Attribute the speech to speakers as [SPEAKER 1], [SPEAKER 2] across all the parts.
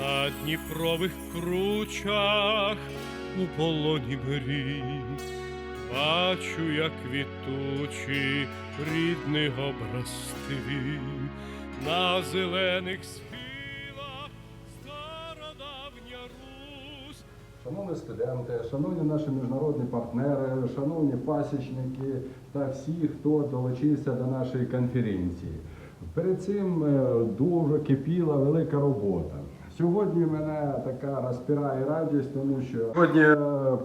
[SPEAKER 1] на Дніпрових кручах у полоні мрій. Бачу, як квітучі рідний образ на зелених схилах стародавня Русь.
[SPEAKER 2] Шановні студенти, шановні наші міжнародні партнери, шановні пасічники та всі, хто долучився до нашої конференції. Перед цим е, дуже кипіла велика робота. Сьогодні мене така розпирає радість, тому що сьогодні е,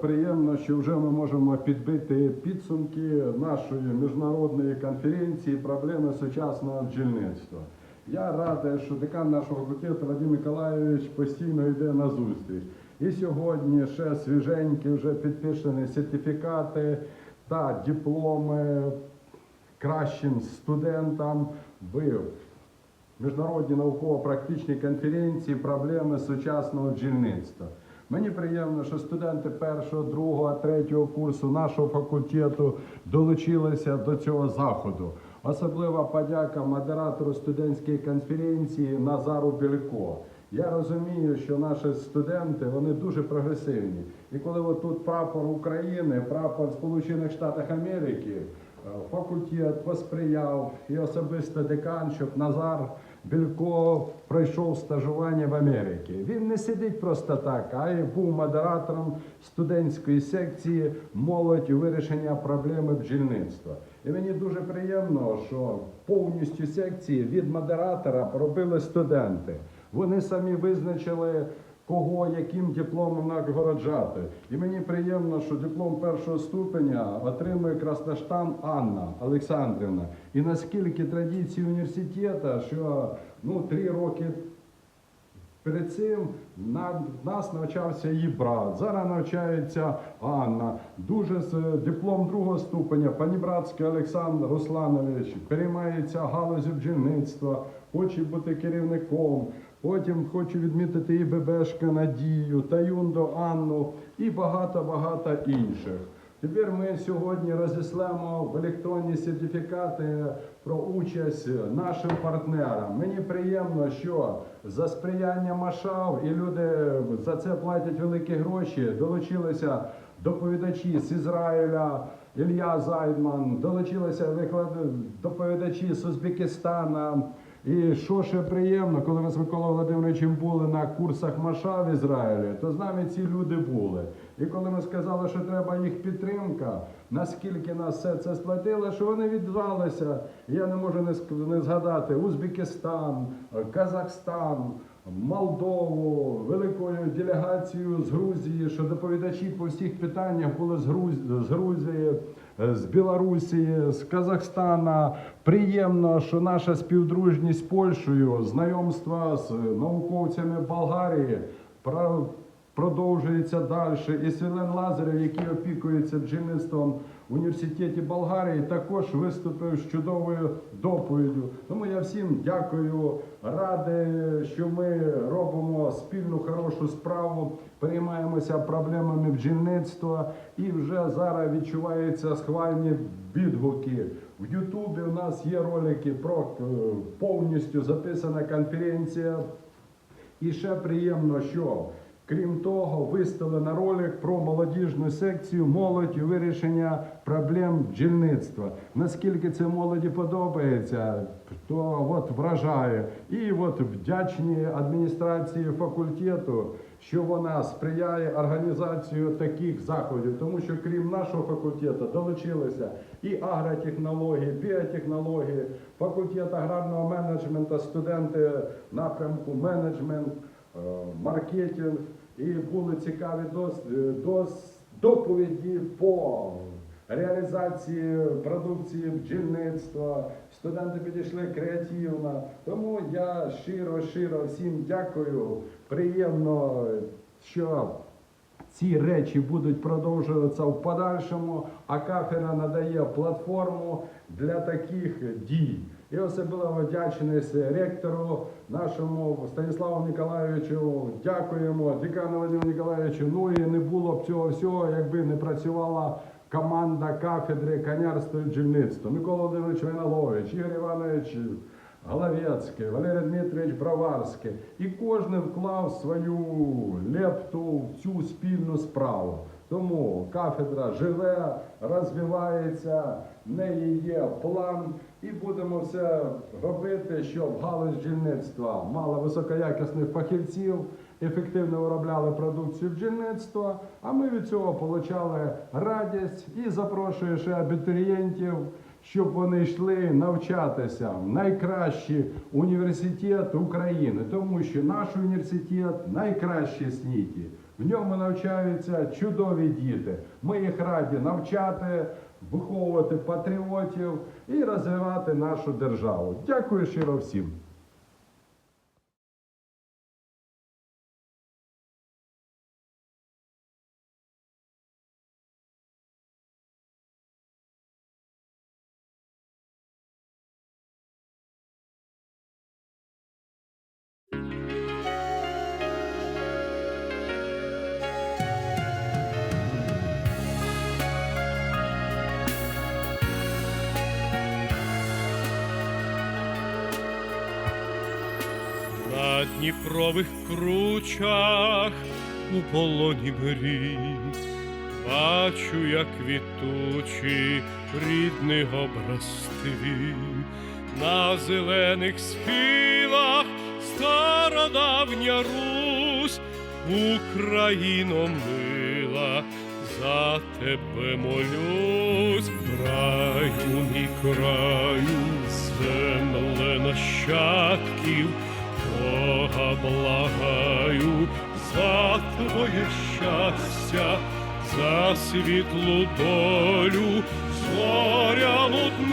[SPEAKER 2] приємно, що вже ми можемо підбити підсумки нашої міжнародної конференції проблеми сучасного бджільництва. Я радий, що декан нашого факультету Вадим Миколайович постійно йде на зустріч. І сьогодні ще свіженькі вже підписані сертифікати та дипломи кращим студентам в міжнародній науково-практичній конференції проблеми сучасного бджільництва. Мені приємно, що студенти першого, другого, третього курсу нашого факультету долучилися до цього заходу. Особлива подяка модератору студентської конференції Назару Білько. Я розумію, що наші студенти вони дуже прогресивні. І коли от тут прапор України, прапор Сполучених Штатів Америки, е, факультет посприяв і особисто декан, щоб Назар Білько пройшов стажування в Америці. Він не сидить просто так, а й був модератором студентської секції молодь і вирішення проблеми бджільництва. І мені дуже приємно, що повністю секції від модератора робили студенти. Вони самі визначили, кого яким дипломом нагороджати. І мені приємно, що диплом першого ступеня отримує Красноштан Анна Олександрівна. І наскільки традиції університету, що ну, три роки Перед цим на нас навчався її брат. Зараз навчається Анна. Дуже з диплом другого ступеня. Панібратський Олександр Русланович переймається галузю бджільництва, хоче бути керівником. Потім хочу відмітити і Бебешка Надію, Таюндо Анну і багато-багато інших. Тепер ми сьогодні розіслемо в електронні сертифікати про участь нашим партнерам. Мені приємно, що за сприяння Машав і люди за це платять великі гроші. Долучилися доповідачі з Ізраїля. Ілля Зайдман, долучилися виклад- доповідачі з Узбекистана. І що ще приємно, коли ми з Миколою Володимировичем були на курсах Маша в Ізраїлі, то з нами ці люди були. І коли ми сказали, що треба їх підтримка, наскільки нас все це сплатило, що вони відвалися? Я не можу не згадати Узбекистан, Казахстан. Молдову, великою делегацією з Грузії, що доповідачі по всіх питаннях були з Грузії, з Грузії, е, з Білорусі, з Казахстана. Приємно, що наша співдружність з Польщею, знайомства з науковцями Болгарії продовжується далі. І Селен Лазарев, який опікується бджільництвом в університеті Болгарії, також виступив з чудовою доповіддю. Тому я всім дякую, радий, що ми робимо спільну хорошу справу, переймаємося проблемами бджільництва і вже зараз відчуваються схвальні відгуки. В Ютубі у нас є ролики про е, повністю записана конференція. І ще приємно, що крім того, виставлено ролик про молодіжну секцію молодь і вирішення проблем бджільництва. Наскільки це молоді подобається, то от вражає. І от вдячні адміністрації факультету, що вона сприяє організацію таких заходів, тому що крім нашого факультету долучилися і агротехнології, біотехнології, факультет аграрного менеджменту, студенти напрямку менеджмент, маркетинг. І були цікаві е, доповіді по реалізації продукції бджільництва. Студенти підійшли креативно. Тому я щиро, щиро всім дякую. Приємно, що ці речі будуть продовжуватися в подальшому, а кафедра надає платформу для таких дій. І особливо вдячність ректору нашому Станіславу Ніколаєвичу. Дякуємо декану Вадиму Ніколаєвичу. Ну і не було б цього всього, якби не працювала команда кафедри конярства і бджільництва. Микола Володимирович Войнолович, Ігор Іванович Головецький, Валерій Дмитрович Броварський. І кожен вклав свою лепту в цю спільну справу. Тому кафедра живе, розвивається, в неї є план, і будемо все робити, щоб галузь бджільництва мала високоякісних фахівців, ефективно виробляли продукцію бджільництва. А ми від цього отримали радість і запрошую ще абітурієнтів, щоб вони йшли навчатися в найкращий університет України, тому що наш університет найкращий в. В ньому навчаються чудові діти. Ми їх раді навчати, виховувати патріотів і розвивати нашу державу. Дякую щиро всім.
[SPEAKER 1] Дніпрових кручах у полоні мрій Бачу, як квітучі рідний образ На зелених схилах стародавня Русь Україно мила, за тебе молюсь, краю мій краю, земле нащадків, Бога благаю за твоє щастя, за світлу долю, зоря лудни.